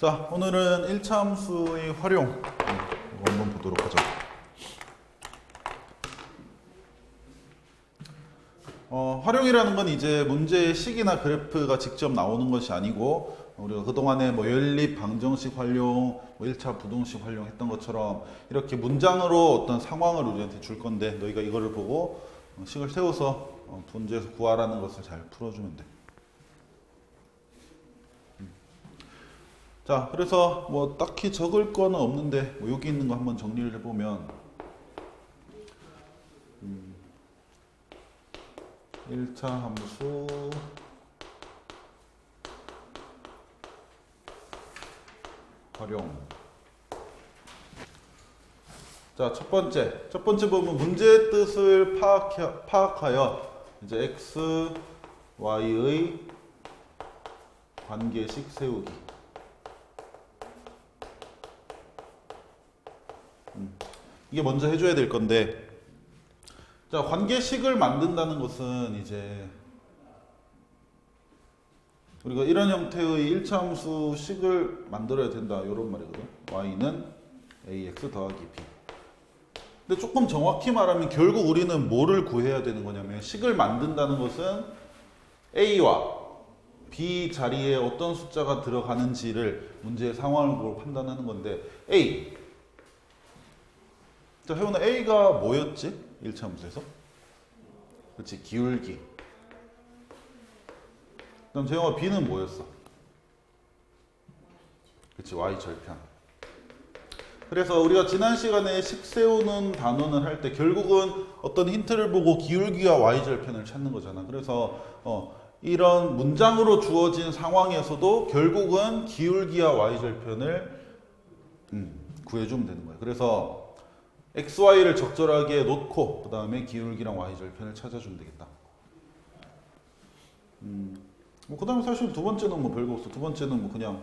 자, 오늘은 1차 함수의 활용 음, 이거 한번 보도록 하죠. 어, 활용이라는 건 이제 문제의 식이나 그래프가 직접 나오는 것이 아니고 우리가 그동안에 뭐 연립, 방정식 활용, 뭐 1차 부동식 활용했던 것처럼 이렇게 문장으로 어떤 상황을 우리한테 줄 건데 너희가 이거를 보고 어, 식을 세워서 어, 문제에서 구하라는 것을 잘 풀어주면 돼. 자, 그래서 뭐 딱히 적을 거는 없는데 뭐 여기 있는 거 한번 정리를 해보면 음, 1차 함수 활용 자, 첫 번째. 첫 번째 보면 문제의 뜻을 파악하, 파악하여 이제 x, y의 관계식 세우기. 음, 이게 먼저 해줘야 될 건데, 자, 관계식을 만든다는 것은 이제 우리가 이런 형태의 1차 함수 식을 만들어야 된다. 이런 말이거든. y는 ax 더하기 b. 근데 조금 정확히 말하면 결국 우리는 뭐를 구해야 되는 거냐면 식을 만든다는 것은 a와 b 자리에 어떤 숫자가 들어가는지를 문제의 상황을 보고 판단하는 건데 a 자 혜원아 a가 뭐였지? 1차 함수에서 그렇지 기울기 그럼 재영아 b는 뭐였어? 그렇지 y 절편 그래서 우리가 지난 시간에 식 세우는 단원을 할 때 결국은 어떤 힌트를 보고 기울기와 y절편을 찾는 거잖아. 그래서 어, 이런 문장으로 주어진 상황에서도 결국은 기울기와 y절편을 음, 구해주면 되는 거야. 그래서 x, y를 적절하게 놓고 그 다음에 기울기랑 y절편을 찾아주면 되겠다. 음, 뭐 그 다음에 사실 두 번째는 뭐 별거 없어. 두 번째는 뭐 그냥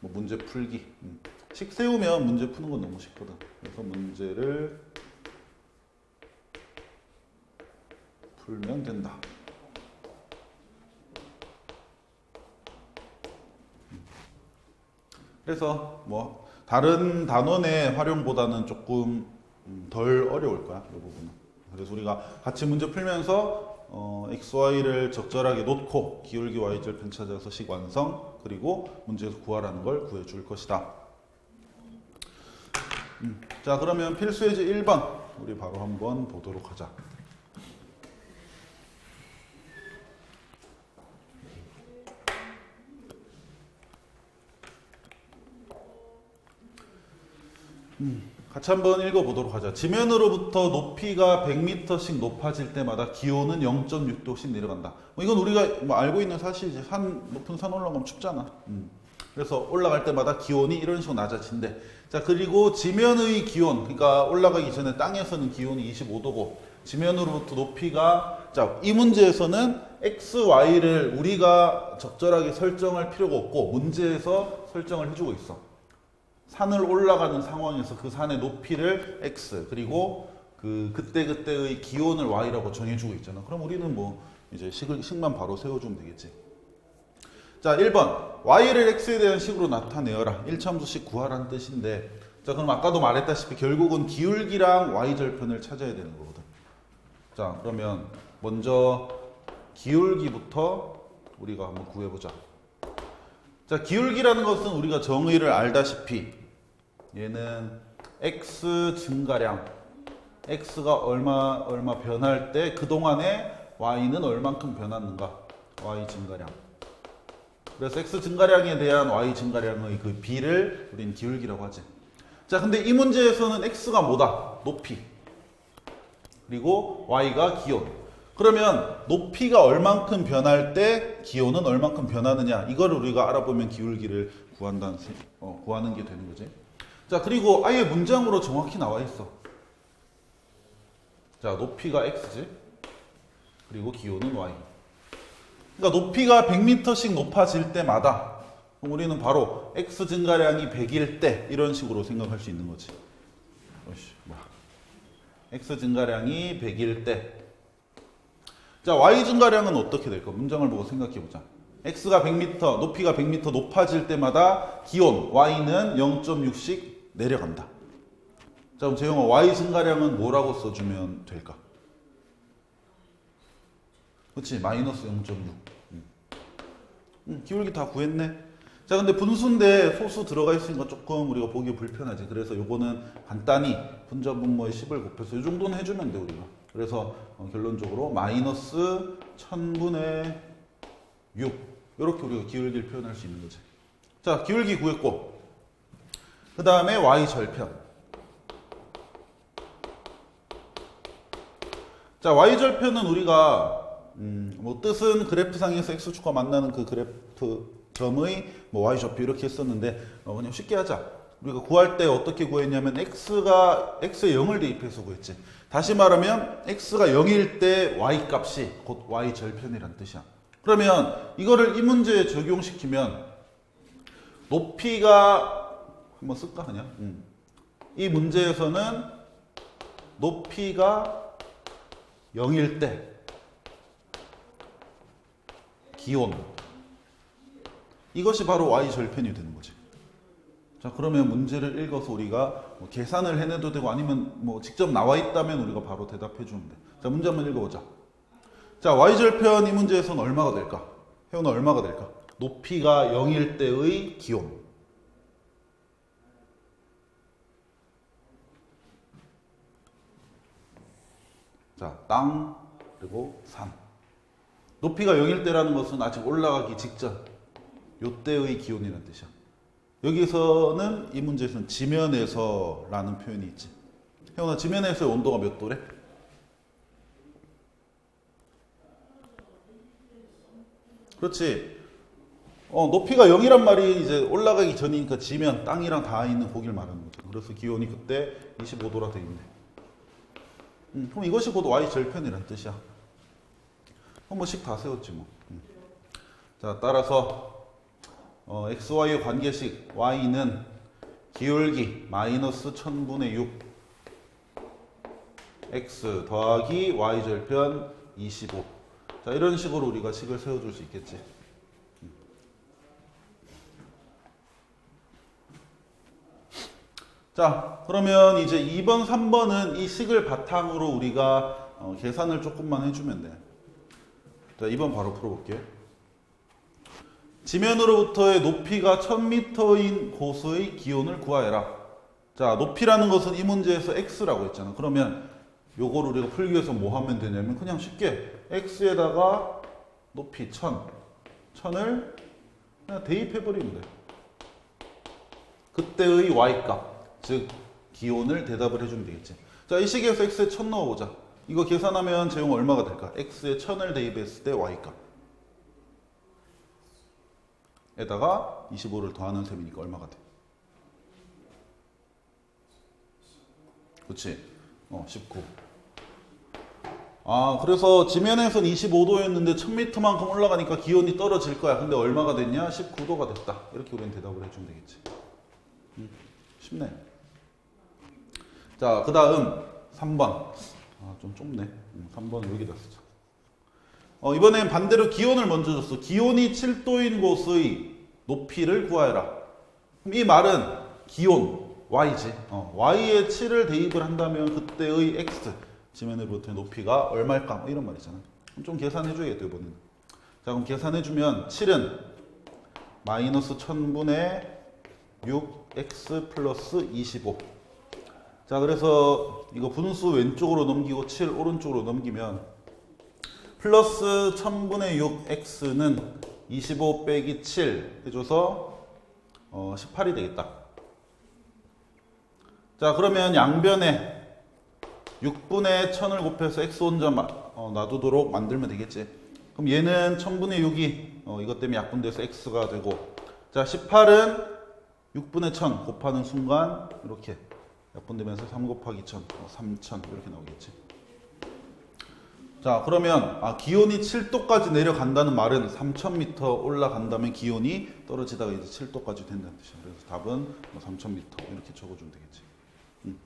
뭐 문제 풀기. 음. 식 세우면 문제 푸는 건 너무 쉽거든. 그래서 문제를 풀면 된다. 음. 그래서 뭐 다른 단원의 활용보다는 조금 음, 덜 어려울 거야 이 부분은. 그래서 우리가 같이 문제 풀면서 어, x, y를 적절하게 놓고 기울기 y절 편 찾아서 식 완성 그리고 문제에서 구하라는 걸 구해줄 것이다. 음, 자 그러면 필수 예제 1번 우리 바로 한번 보도록 하자. 음, 같이 한번 읽어보도록 하자. 지면으로부터 높이가 100m씩 높아질 때마다 기온은 0.6도씩 내려간다. 뭐 이건 우리가 뭐 알고 있는 사실이지. 산 높은 산 올라가면 춥잖아. 음. 그래서 올라갈 때마다 기온이 이런 식으로 낮아진대. 자 그리고 지면의 기온, 그러니까 올라가기 전에 땅에서는 기온이 25도고 지면으로부터 높이가 자 이 문제에서는 x, y를 우리가 적절하게 설정할 필요가 없고 문제에서 설정을 해주고 있어. 산을 올라가는 상황에서 그 산의 높이를 x 그리고 그 그때 그때의 기온을 y라고 정해주고 있잖아. 그럼 우리는 뭐 이제 식을 식만 바로 세워주면 되겠지. 자, 1번. y를 x에 대한 식으로 나타내어라. 1참수식 구하라는 뜻인데 자, 그럼 아까도 말했다시피 결국은 기울기랑 y절편을 찾아야 되는 거거든. 자, 그러면 먼저 기울기부터 우리가 한번 구해보자. 자, 기울기라는 것은 우리가 정의를 알다시피 얘는 x 증가량 x가 얼마 얼마 변할 때 그동안에 y는 얼만큼 변했는가? y 증가량. 그래서 x 증가량에 대한 y 증가량의 그 b를 우린 기울기라고 하지. 자, 근데 이 문제에서는 x가 뭐다? 높이. 그리고 y가 기온. 그러면 높이가 얼만큼 변할 때 기온은 얼만큼 변하느냐? 이걸 우리가 알아보면 기울기를 구한다는 세- 어, 구하는 게 되는 거지. 자, 그리고 아예 문장으로 정확히 나와 있어. 자, 높이가 x지. 그리고 기온은 y. 그러니까 높이가 100m씩 높아질 때마다 우리는 바로 x 증가량이 100일 때 이런 식으로 생각할 수 있는 거지. 어이씨, 뭐야. x 증가량이 100일 때. 자, y 증가량은 어떻게 될까? 문장을 보고 생각해 보자. x가 100m, 높이가 100m 높아질 때마다 기온 y는 0.6씩 내려간다. 자, 그럼 재영아, y 증가량은 뭐라고 써주면 될까? 그렇지, 마이너스 0.6. 음. 음, 기울기 다 구했네. 자, 근데 분수인데 소수 들어가 있으니까 조금 우리가 보기 불편하지. 그래서 요거는 간단히 분자 분모의 10을 곱해서 이 정도는 해주면 돼, 우리가. 그래서 어, 결론적으로 마이너스 1000분의 6. 이렇게 우리가 기울기를 표현할 수 있는 거지. 자, 기울기 구했고. 그 다음에 y 절편. 자, y 절편은 우리가 음, 뭐 뜻은 그래프상에서 x축과 만나는 그 그래프 점의 뭐 y 좌표 이렇게 했었는데 어, 그냥 쉽게 하자. 우리가 구할 때 어떻게 구했냐면 x가 x에 0을 대입해서 구했지. 다시 말하면 x가 0일 때 y 값이 곧 y 절편이란 뜻이야. 그러면 이거를 이 문제에 적용시키면 높이가 한번 쓸까 그냥. 음. 이 문제에서는 높이가 0일 때 기온 이것이 바로 y 절편이 되는 거지. 자 그러면 문제를 읽어서 우리가 뭐 계산을 해내도 되고 아니면 뭐 직접 나와 있다면 우리가 바로 대답해 주면 돼. 자 문제 한번 읽어보자. 자 y 절편 이 문제에서는 얼마가 될까? 혜원아 얼마가 될까? 높이가 0일 때의 기온. 자, 땅, 그리고 산. 높이가 0일 때라는 것은 아직 올라가기 직전, 요때의 기온이라는 뜻이야. 여기서는 이 문제에서는 지면에서라는 표현이 있지. 혜원아, 지면에서의 온도가 몇 도래? 그렇지. 어, 높이가 0이란 말이 이제 올라가기 전이니까 지면, 땅이랑 닿아 있는 고기를 말하는 거죠. 그래서 기온이 그때 25도라 돼 있네. 음, 그럼 이것이 곧 y 절편이란 뜻이야. 한 번씩 다 세웠지 뭐. 음. 자, 따라서 어, x, y의 관계식 y는 기울기 마이너스 1000분의 6 x 더하기 y 절편 25. 자, 이런 식으로 우리가 식을 세워줄 수 있겠지. 자, 그러면 이제 2번, 3번은 이 식을 바탕으로 우리가 어, 계산을 조금만 해주면 돼. 자, 2번 바로 풀어볼게요. 지면으로부터의 높이가 1000m인 곳의 기온을 구하여라. 자, 높이라는 것은 이 문제에서 x라고 했잖아. 그러면 요걸 우리가 풀기 위해서 뭐 하면 되냐면 그냥 쉽게 x에다가 높이 1000, 1000을 그냥 대입해버리면 돼. 그때의 y값, 즉 기온을 대답을 해주면 되겠지. 자, 이 식에서 x에 1000 넣어보자. 이거 계산하면 제용 얼마가 될까? x에 1000을 대입했을 때 y값. 에다가 25를 더하는 셈이니까 얼마가 돼? 그렇지. 어, 19. 아, 그래서 지면에선 25도였는데 1000m만큼 올라가니까 기온이 떨어질 거야. 근데 얼마가 됐냐? 19도가 됐다. 이렇게 우리는 대답을 해주면 되겠지. 음, 쉽네. 자, 그 다음 3번. 아, 좀 좁네. 음, 3번은 여기다 쓰자. 어, 이번엔 반대로 기온을 먼저 줬어. 기온이 7도인 곳의 높이를 구하여라. 이 말은 기온, y지. 어, y에 7을 대입을 한다면 그때의 x, 지면으로부터의 높이가 얼마일까? 뭐 이런 말이잖아. 좀 계산해줘야겠다, 이번에는. 자, 그럼 계산해주면 7은 마이너스 1000분의 6x 플러스 25. 자, 그래서 이거 분수 왼쪽으로 넘기고 7 오른쪽으로 넘기면 플러스 1000분의 6x는 25 빼기 7 해줘서 어, 18이 되겠다. 자, 그러면 양변에 6분의 1000을 곱해서 x 혼자 마- 어, 놔두도록 만들면 되겠지. 그럼 얘는 1000분의 6이 어, 이것 때문에 약분돼서 x가 되고 자, 18은 6분의 1000 곱하는 순간 이렇게 약분되면서 3 곱하기 1000, 어, 3000 이렇게 나오겠지. 자, 그러면 아, 기온이 7도까지 내려간다는 말은 3000m 올라간다면 기온이 떨어지다가 이제 7도까지 된다는 뜻이야. 그래서 답은 뭐 3000m 이렇게 적어주면 되겠지. 음.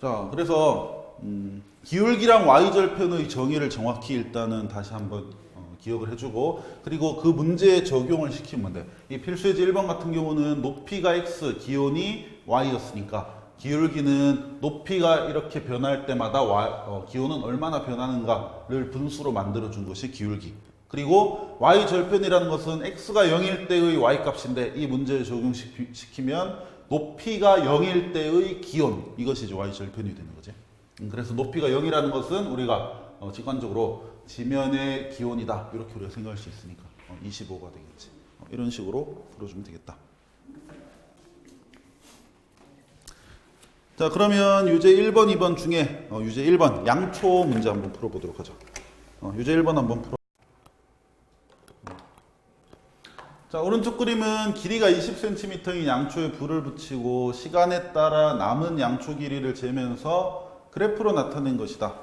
자, 그래서 음, 기울기랑 y 절편의 정의를 정확히 일단은 다시 한번 어, 기억을 해주고 그리고 그 문제에 적용을 시키면 돼. 이 필수예제 1번 같은 경우는 높이가 x, 기온이 y였으니까 기울기는 높이가 이렇게 변할 때마다 y, 어, 기온은 얼마나 변하는가를 분수로 만들어 준 것이 기울기. 그리고 y 절편이라는 것은 x가 0일 때의 y 값인데 이 문제에 적용시키면 높이가 0일 때의 기온 이것이 y 절편이 되는 거지. 음, 그래서 높이가 0이라는 것은 우리가 어, 직관적으로 지면의 기온이다 이렇게 우리가 생각할 수 있으니까 어, 25가 되겠지. 어, 이런 식으로 풀어주면 되겠다. 자 그러면 유제 1번, 2번 중에 어, 유제 1번 양초 문제 한번 풀어보도록 하죠. 어, 유제 1번 한번 풀어. 자 오른쪽 그림은 길이가 20cm인 양초에 불을 붙이고 시간에 따라 남은 양초 길이를 재면서 그래프로 나타낸 것이다.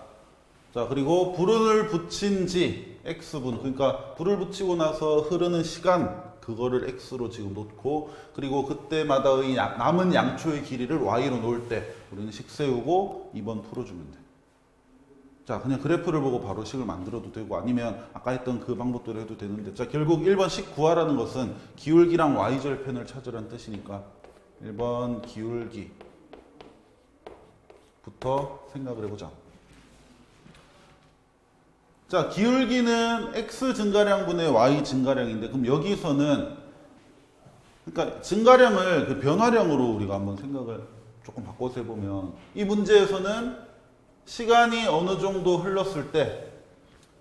자 그리고 불을 붙인 지 x분 그러니까 불을 붙이고 나서 흐르는 시간 그거를 x로 지금 놓고 그리고 그때마다의 야- 남은 양초의 길이를 y로 놓을 때 우리는 식 세우고 2번 풀어주면 돼. 자 그냥 그래프를 보고 바로 식을 만들어도 되고 아니면 아까 했던 그 방법대로 해도 되는데 자 결국 1번 식 구하라는 것은 기울기랑 y절편을 찾으라는 뜻이니까 1번 기울기부터 생각을 해보자. 자, 기울기는 x 증가량분의 y 증가량인데 그럼 여기서는 그러니까 증가량을 그 변화량으로 우리가 한번 생각을 조금 바꿔서 해보면 이 문제에서는 시간이 어느 정도 흘렀을 때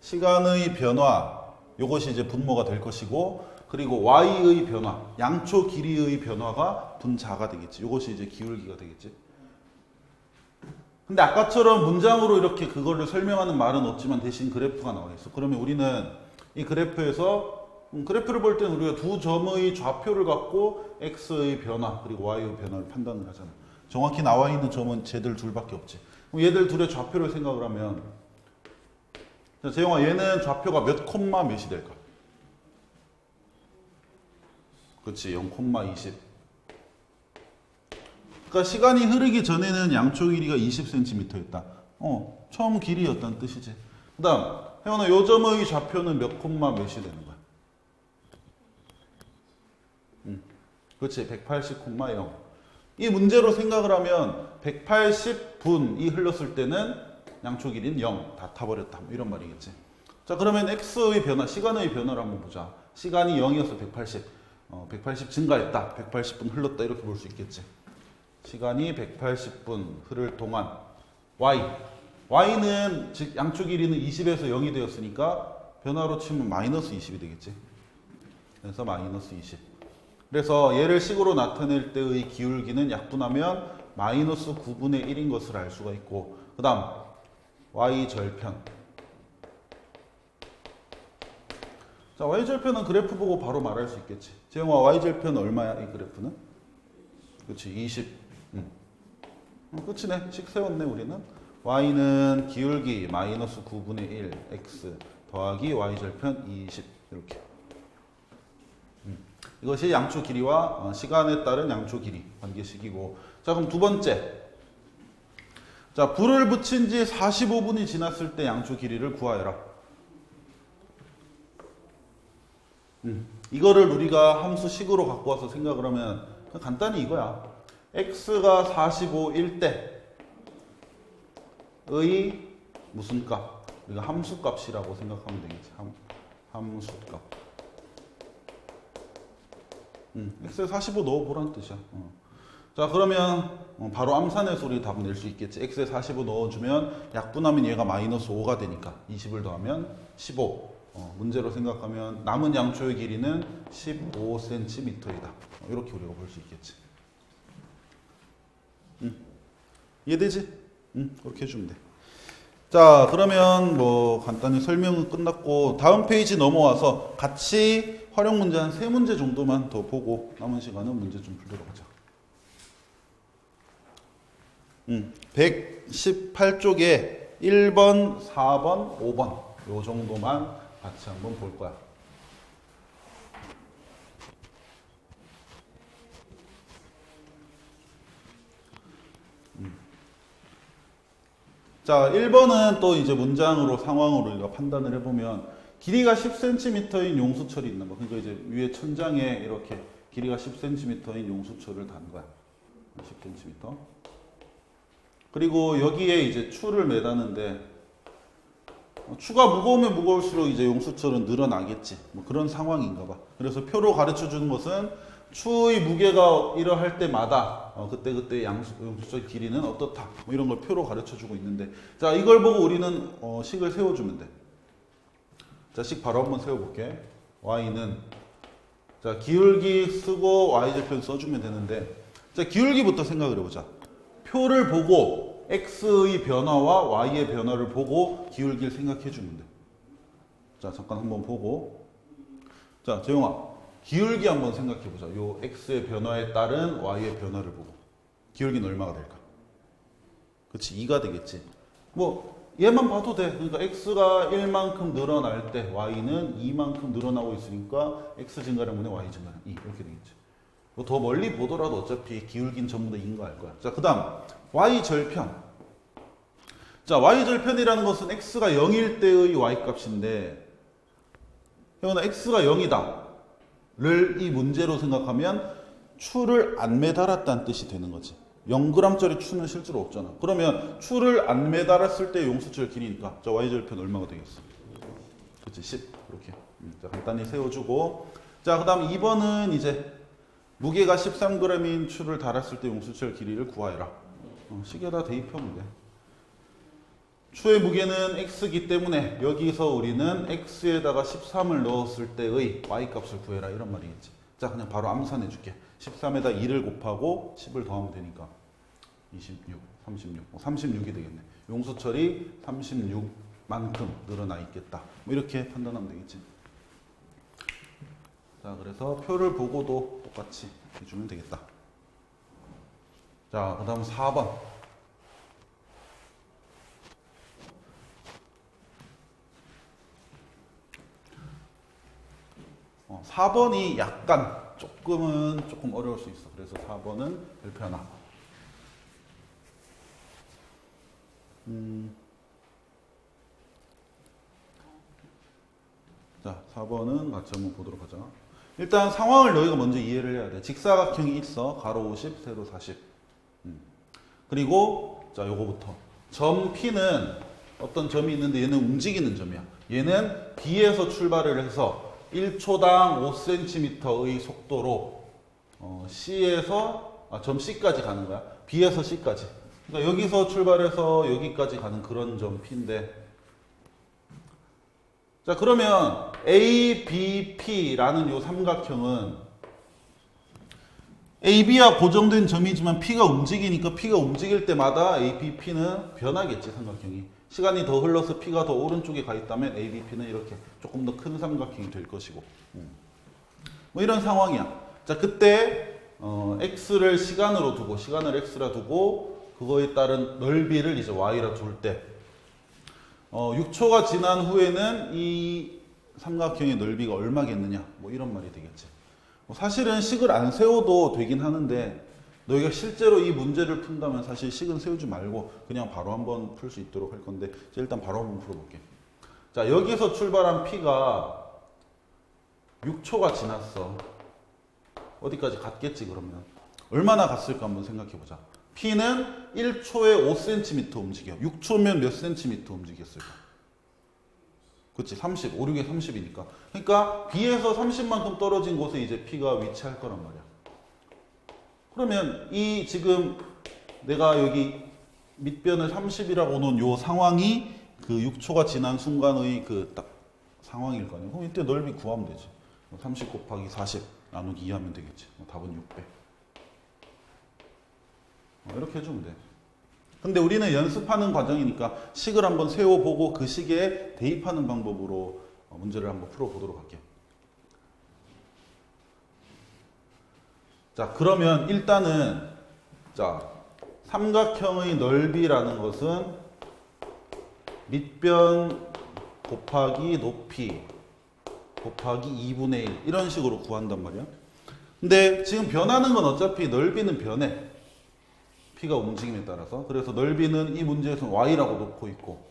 시간의 변화 이것이 이제 분모가 될 것이고 그리고 y의 변화 양초 길이의 변화가 분자가 되겠지. 이것이 이제 기울기가 되겠지 근데 아까처럼 문장으로 이렇게 그거를 설명하는 말은 없지만 대신 그래프가 나와 있어. 그러면 우리는 이 그래프에서 음, 그래프를 볼 때는 우리가 두 점의 좌표를 갖고 x의 변화 그리고 y의 변화를 판단을 하잖아. 정확히 나와 있는 점은 쟤들 둘밖에 없지. 그럼 얘들 둘의 좌표를 생각을 하면 자, 재영아 얘는 좌표가 몇 콤마 몇이 될까? 그렇지 0,20 그러니까 시간이 흐르기 전에는 양초 길이가 20cm였다. 어, 처음 길이였다는 뜻이지. 그 다음 혜원아 요 점의 좌표는 몇 콤마 몇이 되는 거야? 음, 그렇지 180 콤마 0. 이 문제로 생각을 하면 180분이 흘렀을 때는 양초 길이는 0, 다 타버렸다. 뭐 이런 말이겠지. 자 그러면 x의 변화, 시간의 변화를 한번 보자. 시간이 0이어서 180, 어, 180 증가했다, 180분 흘렀다 이렇게 볼 수 있겠지. 시간이 180분 흐를 동안 y y는 즉 양초 길이는 20에서 0이 되었으니까 변화로 치면 마이너스 20이 되겠지. 그래서 마이너스 20. 그래서 얘를 식으로 나타낼 때의 기울기는 약분하면 마이너스 9분의 1인 것을 알 수가 있고 그 다음 y 절편 자 y 절편은 그래프 보고 바로 말할 수 있겠지 재영아 y 절편 얼마야 이 그래프는? 그렇지 20 음. 음, 끝이네. 식 세웠네, 우리는. y는 기울기 마이너스 9분의 1 x 더하기 y절편 20 이렇게. 음. 이것이 양초 길이와 어, 시간에 따른 양초 길이 관계식이고. 자, 그럼 두 번째. 자, 불을 붙인 지 45분이 지났을 때 양초 길이를 구하여라. 음. 이거를 우리가 함수식으로 갖고 와서 생각을 하면 그냥 간단히 이거야. X가 45일 때의 무슨 값? 우리가 함수 값이라고 생각하면 되겠지. 함, 함수 값. 음, x에 45 넣어보라는 뜻이야. 어. 자, 그러면 어, 바로 암산해서 우리 답을 낼수 있겠지. x에 45 넣어주면 약분하면 얘가 마이너스 5가 되니까 20을 더하면 15. 어, 문제로 생각하면 남은 양초의 길이는 15cm이다. 어, 이렇게 우리가 볼 수 있겠지. 이해되지? 응, 그렇게 해주면 돼. 자, 그러면 뭐 간단히 설명은 끝났고 다음 페이지 넘어와서 같이 활용 문제 한 세 문제 정도만 더 보고 남은 시간은 문제 좀 풀도록 하자. 음, 118쪽에 1번, 4번, 5번 요 정도만 같이 한번 볼 거야. 자, 1번은 또 이제 문장으로 상황으로 우리가 판단을 해보면 길이가 10cm인 용수철이 있는 거. 그러니까 이제 위에 천장에 이렇게 길이가 10cm인 용수철을 단 거야. 10cm. 그리고 여기에 이제 추를 매다는데 어, 추가 무거우면 무거울수록 이제 용수철은 늘어나겠지. 뭐 그런 상황인가 봐. 그래서 표로 가르쳐 주는 것은 추의 무게가 이러할 때마다 어, 그때 그때 양수, 용수철 길이는 어떻다. 뭐 이런 걸 표로 가르쳐 주고 있는데 자 이걸 보고 우리는 어, 식을 세워주면 돼. 자, 식 바로 한번 세워볼게. y는 자 기울기 쓰고 y 절편 써주면 되는데 자 기울기부터 생각을 해보자. 표를 보고 x의 변화와 y의 변화를 보고 기울기를 생각해 주면 돼. 자 잠깐 한번 보고 자 재용아 기울기 한번 생각해 보자. 요 x의 변화에 따른 y의 변화를 보고 기울기는 얼마가 될까? 그렇지 2가 되겠지. 뭐 얘만 봐도 돼. 그러니까 x가 1만큼 늘어날 때 y는 2만큼 늘어나고 있으니까 x 증가량 분의 y 증가량 2 이렇게 되겠지. 뭐 더 멀리 보더라도 어차피 기울기는 전부 다 2인 거 알 거야. 자, 그 다음 y 절편. 자, y 절편이라는 것은 x가 0일 때의 y 값인데 형아 x가 0이다. 를 이 문제로 생각하면 추를 안 매달았다는 뜻이 되는 거지. 0g짜리 추는 실제로 없잖아. 그러면 추를 안 매달았을 때 용수철 길이니까 자 y절편 얼마가 되겠어? 그렇지 10 이렇게. 음, 자 간단히 세워주고 자 그 다음 2번은 이제 무게가 13g인 추를 달았을 때 용수철 길이를 구하여라. 어, 식에다 대입하면 돼. 추의 무게는 x기 때문에 여기서 우리는 x에다가 13을 넣었을 때의 y 값을 구해라 이런 말이겠지. 자 그냥 바로 암산해 줄게. 13에다 2를 곱하고 10을 더하면 되니까 26, 36, 36이 되겠네. 용수철이 36만큼 늘어나 있겠다. 뭐 이렇게 판단하면 되겠지. 자 그래서 표를 보고도 똑같이 해주면 되겠다. 자 그 다음 4번. 어, 4번이 약간 조금은 조금 어려울 수 있어. 그래서 4번은 별표 하나. 음. 자, 4번은 같이 한번 보도록 하자. 일단 상황을 너희가 먼저 이해를 해야 돼. 직사각형이 있어. 가로 50, 세로 40. 음. 그리고 자, 요거부터. 점 P는 어떤 점이 있는데 얘는 움직이는 점이야. 얘는 B에서 출발을 해서 1초당 5cm의 속도로 어, C에서 아, 점 C까지 가는 거야. B에서 C까지. 그러니까 여기서 출발해서 여기까지 가는 그런 점 P인데 자 그러면 ABP라는 요 삼각형은 AB와 고정된 점이지만 P가 움직이니까 P가 움직일 때마다 ABP는 변하겠지 삼각형이 시간이 더 흘러서 P가 더 오른쪽에 가 있다면 ABP는 이렇게 조금 더 큰 삼각형이 될 것이고. 음. 뭐 이런 상황이야. 자 그때 어, X를 시간으로 두고 시간을 X라 두고 그거에 따른 넓이를 이제 Y라 둘때 어, 6초가 지난 후에는 이 삼각형의 넓이가 얼마겠느냐? 뭐 이런 말이 되겠지. 뭐 사실은 식을 안 세워도 되긴 하는데 너희가 실제로 이 문제를 푼다면 사실 식은 세우지 말고 그냥 바로 한번 풀 수 있도록 할 건데 자, 일단 바로 한번 풀어볼게. 자 여기서 출발한 P가 6초가 지났어. 어디까지 갔겠지 그러면? 얼마나 갔을까 한번 생각해 보자. P는 1초에 5cm 움직여. 6초면 몇 cm 움직였을까? 그치 30 5, 6에 30이니까. 그러니까 B에서 30만큼 떨어진 곳에 이제 P가 위치할 거란 말이야 그러면 이 지금 내가 여기 밑변을 30이라고 놓은 요 상황이 그 6초가 지난 순간의 그 딱 상황일 거 아니야. 그럼 이때 넓이 구하면 되지. 30 곱하기 40 나누기 2 하면 되겠지. 뭐 답은 600. 어, 이렇게 해주면 돼. 근데 우리는 연습하는 과정이니까 식을 한번 세워보고 그 식에 대입하는 방법으로 어, 문제를 한번 풀어보도록 할게요. 자, 그러면 일단은 자, 삼각형의 넓이라는 것은 밑변 곱하기 높이 곱하기 2분의 1 이런 식으로 구한단 말이야. 근데 지금 변하는 건 어차피 넓이는 변해. P가 움직임에 따라서. 그래서 넓이는 이 문제에서 Y라고 놓고 있고.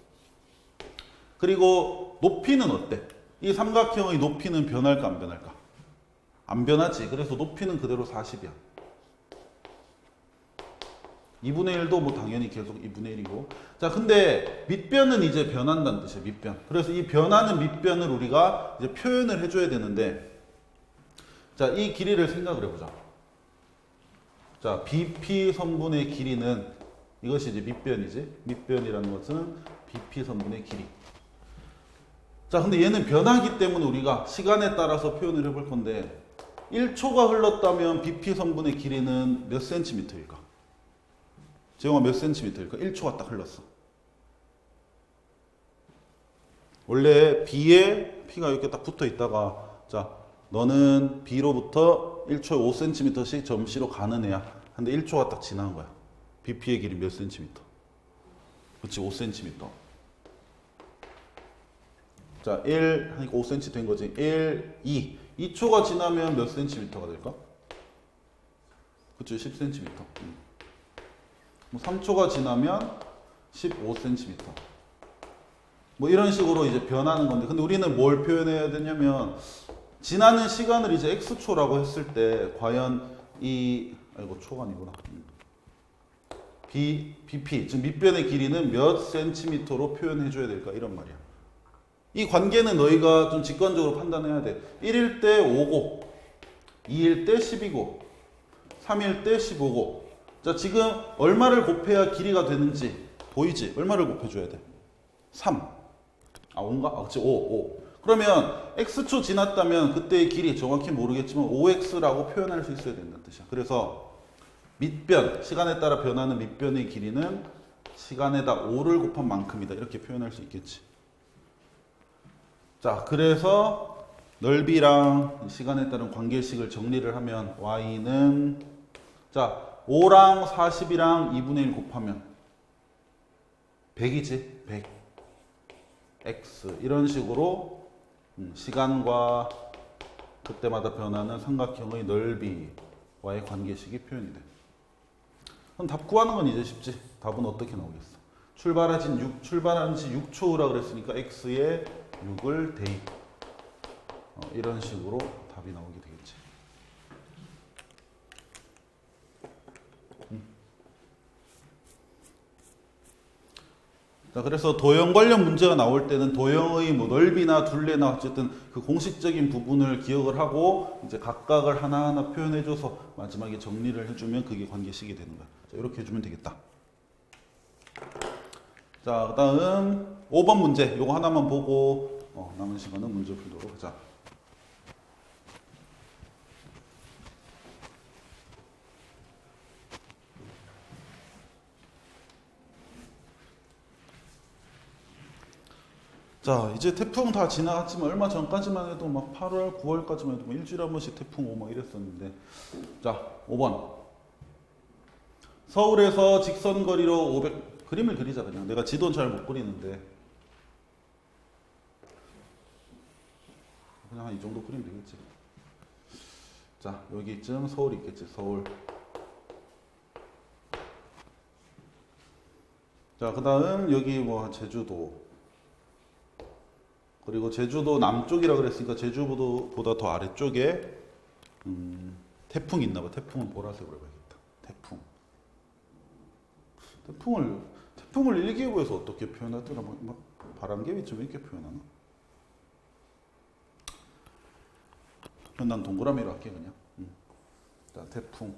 그리고 높이는 어때? 이 삼각형의 높이는 변할까 안 변할까? 안 변하지. 그래서 높이는 그대로 40이야. 2분의 1도 뭐 당연히 계속 2분의 1이고. 자, 근데 밑변은 이제 변한다는 뜻이야, 밑변. 그래서 이 변하는 밑변을 우리가 이제 표현을 해줘야 되는데, 자, 이 길이를 생각을 해보자. 자, BP 선분의 길이는 이것이 이제 밑변이지. 밑변이라는 것은 BP 선분의 길이. 자, 근데 얘는 변하기 때문에 우리가 시간에 따라서 표현을 해볼 건데, 1초가 흘렀다면 BP 선분의 길이는 몇 센티미터일까? 재영아 몇 센티미터일까? 1초가 딱 흘렀어. 원래 B에 P가 이렇게 딱 붙어 있다가 자 너는 B로부터 1초에 5cm씩 점시로 가는 애야. 근데 1초가 딱 지난 거야. BP의 길이 몇 센티미터? 그렇지 5cm. 자, 1 하니까 5cm 된 거지. 1, 2. 2초가 지나면 몇 cm가 될까? 그치 10cm. 음. 뭐 3초가 지나면 15cm. 뭐 이런 식으로 이제 변하는 건데, 근데 우리는 뭘 표현해야 되냐면, 지나는 시간을 이제 x초라고 했을 때, 과연 이, 아이고, 초가 아니구나. 음. B, BP, 즉 밑변의 길이는 몇 센티미터로 표현해줘야 될까? 이런 말이야. 이 관계는 너희가 좀 직관적으로 판단해야 돼. 1일 때 5고, 2일 때 10이고, 3일 때 15고. 자, 지금 얼마를 곱해야 길이가 되는지 보이지? 얼마를 곱해줘야 돼? 3. 아, 5인가? 아, 그치, 5, 5. 그러면 x초 지났다면 그때의 길이 정확히 모르겠지만 5x라고 표현할 수 있어야 된다는 뜻이야. 그래서 밑변, 시간에 따라 변하는 밑변의 길이는 시간에다 5를 곱한 만큼이다. 이렇게 표현할 수 있겠지. 자, 그래서 넓이랑 시간에 따른 관계식을 정리를 하면 y는 자, 5랑 40이랑 2분의 1 곱하면 100이지. 100. x 이런 식으로 음, 시간과 그때마다 변하는 삼각형의 넓이와의 관계식이 표현이 돼. 그럼 답 구하는 건 이제 쉽지. 답은 어떻게 나오겠어? 출발한 6, 출발한 지 6초라 그랬으니까 x에 6을 대입. 어, 이런 식으로 답이 나오게 되겠지. 음. 자, 그래서 도형 관련 문제가 나올 때는 도형의 뭐 넓이나 둘레나 어쨌든 그 공식적인 부분을 기억을 하고 이제 각각을 하나하나 표현해줘서 마지막에 정리를 해주면 그게 관계식이 되는 거야. 자, 이렇게 해주면 되겠다. 자, 그 다음 5번 문제. 요거 하나만 보고 어, 남은 시간은 문제 풀도록 하자. 자, 이제 태풍 다 지나갔지만 얼마 전까지만 해도 막 8월, 9월까지만 해도 뭐 일주일에 한 번씩 태풍 오고 막 이랬었는데. 자, 5번. 서울에서 직선 거리로 500 그림을 그리자 그냥. 내가 지도는 잘 못 그리는데. 그냥 한 이 정도 그리면 되겠지. 자, 여기쯤 서울 있겠지. 서울. 자, 그 다음 여기 뭐 제주도. 그리고 제주도 남쪽이라 그랬으니까 제주도보다 더 아래쪽에 음, 태풍이 있나 봐. 태풍은 보라색으로 해봐야겠다. 태풍. 태풍을 태풍을 일기예보에서 어떻게 표현하더라? 뭐, 뭐 바람개비쯤 이렇게 표현하나? 난 동그라미로 할게 그냥. 음. 자, 태풍.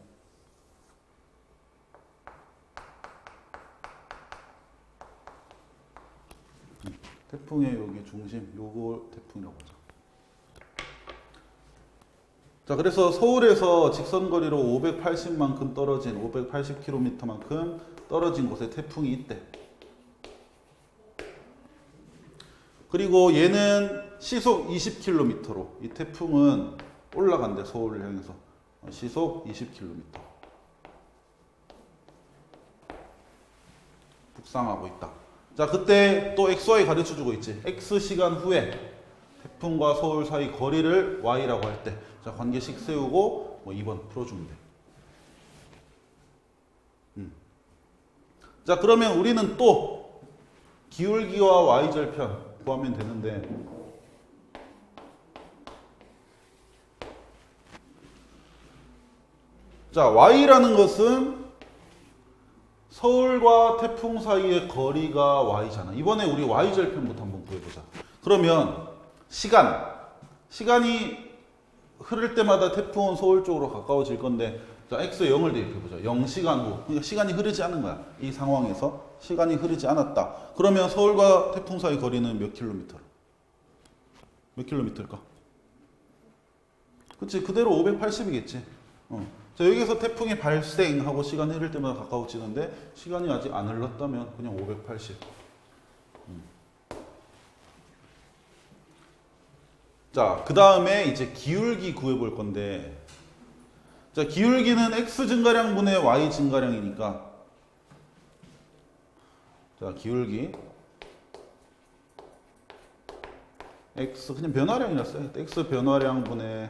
음, 태풍의 여기 중심, 요거 태풍이라고 하죠. 자, 그래서 서울에서 직선 거리로 580만큼 떨어진 580km만큼 떨어진 곳에 태풍이 있대. 그리고 얘는 시속 20km로 이 태풍은 올라간대 서울을 향해서 어, 시속 20km. 북상하고 있다. 자, 그때 또 XY 가르쳐 주고 있지. X 시간 후에 태풍과 서울 사이 거리를 Y라고 할 때. 자, 관계식 세우고 뭐 2번 풀어주면 돼. 자, 그러면 우리는 또 기울기와 y절편 구하면 되는데 자, y라는 것은 서울과 태풍 사이의 거리가 y잖아. 이번에 우리 y절편부터 한번 구해보자. 그러면 시간, 시간이 흐를 때마다 태풍은 서울 쪽으로 가까워질 건데 자, x 0을 대입해보자. 0시간 후. 그러니까 시간이 흐르지 않은 거야. 이 상황에서 시간이 흐르지 않았다. 그러면 서울과 태풍 사이 거리는 몇 킬로미터? 몇 킬로미터일까? 그치 그대로 580이겠지 어. 자 여기서 태풍이 발생하고 시간이 흐를 때마다 가까워지는데 시간이 아직 안 흘렀다면 그냥 580 음. 자 그 다음에 이제 기울기 구해 볼 건데 자 기울기는 x 증가량 분의 y 증가량이니까 자 기울기 x 그냥 변화량이라 써요 x 변화량 분의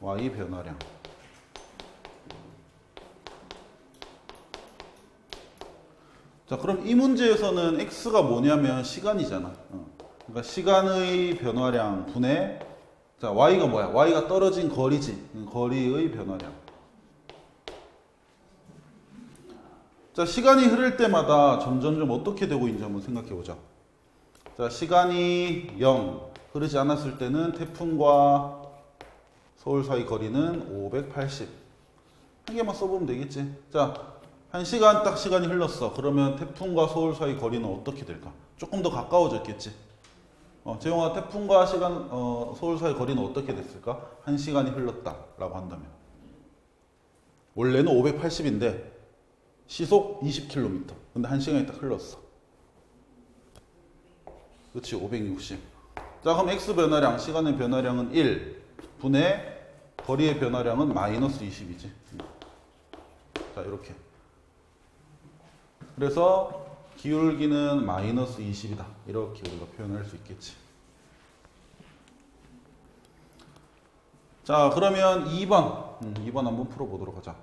y 변화량. 자, 그럼 이 문제에서는 x가 뭐냐면 시간이잖아. 어. 그러니까 시간의 변화량 분의 자, y가 뭐야? y가 떨어진 거리지. 음, 거리의 변화량. 자, 시간이 흐를 때마다 점점 점 어떻게 되고 있는지 한번 생각해 보자. 자, 시간이 0 흐르지 않았을 때는 태풍과 서울 사이 거리는 580. 한 개만 써보면 되겠지. 자, 한 시간 딱 시간이 흘렀어. 그러면 태풍과 서울 사이 거리는 어떻게 될까? 조금 더 가까워졌겠지. 어, 재용아, 태풍과 시간, 어, 서울 사이 거리는 어떻게 됐을까? 한 시간이 흘렀다라고 한다면. 원래는 580인데 시속 20km. 근데 한 시간이 딱 흘렀어. 그렇지, 560. 자, 그럼 x 변화량, 시간의 변화량은 1 분의 거리의 변화량은 마이너스 20이지. 자, 이렇게. 그래서 기울기는 마이너스 20이다. 이렇게 우리가 표현할 수 있겠지. 자, 그러면 2번. 음, 2번 한번 풀어보도록 하자.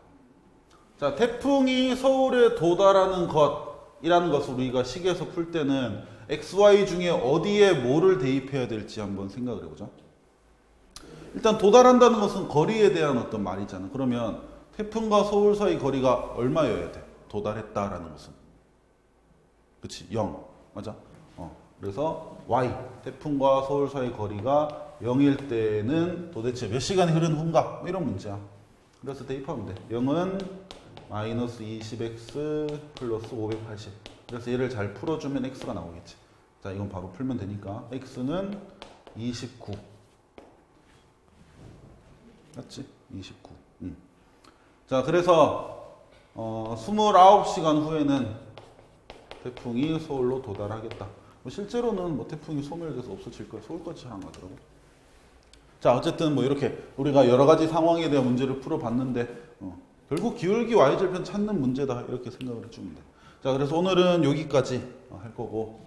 자, 태풍이 서울에 도달하는 것이라는 것을 우리가 식에서 풀 때는 XY 중에 어디에 뭐를 대입해야 될지 한번 생각을 해보자. 일단 도달한다는 것은 거리에 대한 어떤 말이잖아. 그러면 태풍과 서울 사이 거리가 얼마여야 돼? 도달했다라는 것은. 그치? 0. 맞아? 어. 그래서 Y. 태풍과 서울 사이 거리가 0일 때는 도대체 몇 시간이 흐른 후인가? 뭐 이런 문제야. 그래서 대입하면 돼. 0은 마이너스 20x 플러스 580. 그래서 얘를 잘 풀어주면 x가 나오겠지. 자, 이건 바로 풀면 되니까. x는 29. 맞지? 29. 음. 자, 그래서 어, 29시간 후에는 태풍이 서울로 도달하겠다. 뭐 실제로는 뭐 태풍이 소멸돼서 없어질 거야. 서울까지 안 가더라고. 자, 어쨌든 뭐 이렇게 우리가 여러 가지 상황에 대한 문제를 풀어봤는데 어, 결국 기울기 y절편 찾는 문제다 이렇게 생각을 해주면 돼. 자, 그래서 오늘은 여기까지 어, 할 거고